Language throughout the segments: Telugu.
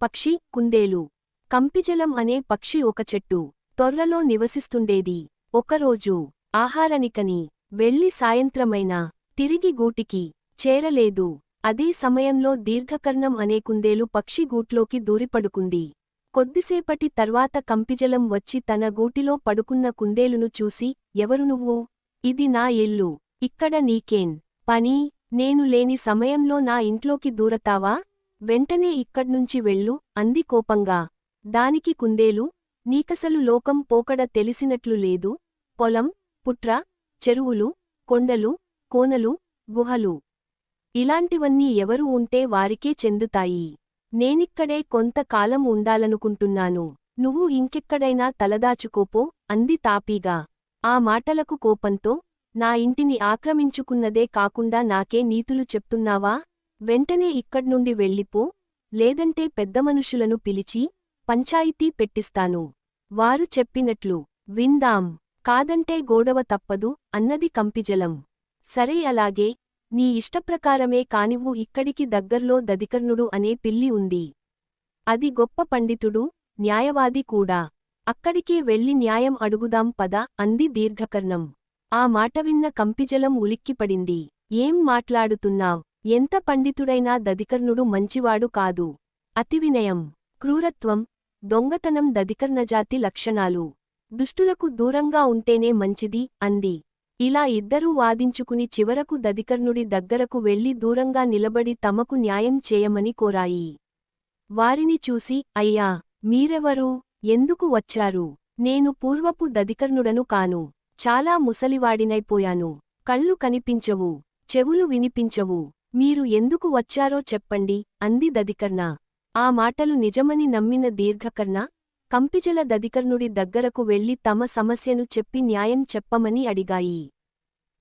పక్షి కుందేలు. కంపిజలం అనే పక్షి ఒక చెట్టు. తొర్రలో నివసిస్తుండేది. ఒకరోజు ఆహారనికని వెళ్ళి సాయంత్రమైన తిరిగి గూటికి చేరలేదు. అదే సమయంలో దీర్ఘకర్ణం అనే కుందేలు పక్షి గూట్లోకి దూరిపడుకుంది. కొద్దిసేపటి తర్వాత కంపిజలం వచ్చి తన గూటిలో పడుకున్న కుందేలును చూసి ఎవరు నువ్వు? ఇది నా ఇల్లు ఇక్కడ నీకేన్ పని? నేను లేని సమయంలో నా ఇంట్లోకి దూరతావా? వెంటనే ఇక్కడ్నుంచి వెళ్ళు అంది కోపంగా. దానికి కుందేలు నీకసలు లోకం పోకడ తెలిసినట్లు లేదు. పొలం పుట్ర చెరువులు కొండలు కోనలు గుహలు. ఇలాంటివన్నీ ఎవరు ఉంటే వారికే చెందుతాయి. నేనిక్కడే కొంతకాలం ఉండాలనుకుంటున్నాను. నువ్వు ఇంకెక్కడైనా తలదాచుకోపో అంది తాపీగా. ఆ మాటలకు కోపంతో నా ఇంటిని ఆక్రమించుకున్నదే కాకుండా నాకే నీతులు చెప్తున్నావా? వెంటనే ఇక్కడ్నుండి వెళ్ళిపో లేదంటే పెద్దమనుషులను పిలిచి పంచాయితీ పెట్టిస్తాను. వారు చెప్పినట్లు విందాం కాదంటే గోడవ తప్పదు అన్నది కంపిజలం. సరే అలాగే నీ ఇష్టప్రకారమే కానివ్వు ఇక్కడికి దగ్గర్లో దదికర్ణుడు అనే పిల్లి ఉంది. అది గొప్ప పండితుడు న్యాయవాది కూడా. అక్కడికే వెళ్ళి న్యాయం అడుగుదాం పద అంది దీర్ఘకర్ణం. ఆ మాట విన్న కంపిజలం ఉలిక్కిపడింది. ఏం మాట్లాడుతున్నావ్? ఎంత పండితుడైనా దదికర్ణుడు మంచివాడు కాదు. అతివినయం క్రూరత్వం దొంగతనం దదికర్ణజాతి లక్షణాలు. దుష్టులకు దూరంగా ఉంటేనే మంచిది అంది. ఇలా ఇద్దరూ వాదించుకుని చివరకు దదికర్ణుడి దగ్గరకు వెళ్ళి దూరంగా నిలబడి తమకు న్యాయం చేయమని కోరాయి. వారిని చూసి అయ్యా మీరెవరు? ఎందుకు వచ్చారు? నేను పూర్వపు దదికర్ణుడను కాను. చాలా ముసలివాడినైపోయాను. కళ్ళు కనిపించవు. చెవులు వినిపించవు. మీరు ఎందుకు వచ్చారో చెప్పండి అంది దదికర్ణ ఆ మాటలు నిజమని నమ్మిన దీర్ఘకర్ణ కంపిజల దదికర్ణుడి దగ్గరకు వెళ్ళి తమ సమస్యను చెప్పి న్యాయం చెప్పమని అడిగాయి.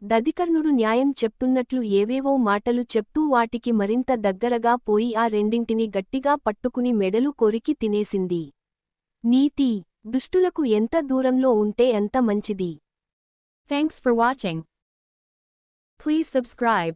దదికర్ణుడు న్యాయం చెప్తున్నట్లు ఏవేవో మాటలు చెప్తూ వాటికి మరింత దగ్గరగా పోయి ఆ రెండింటిని గట్టిగా పట్టుకుని మెడలు కొరికి తినేసింది. నీతి దుష్టులకు ఎంత దూరంలో ఉంటే ఎంత మంచిది. Thanks for watching please subscribe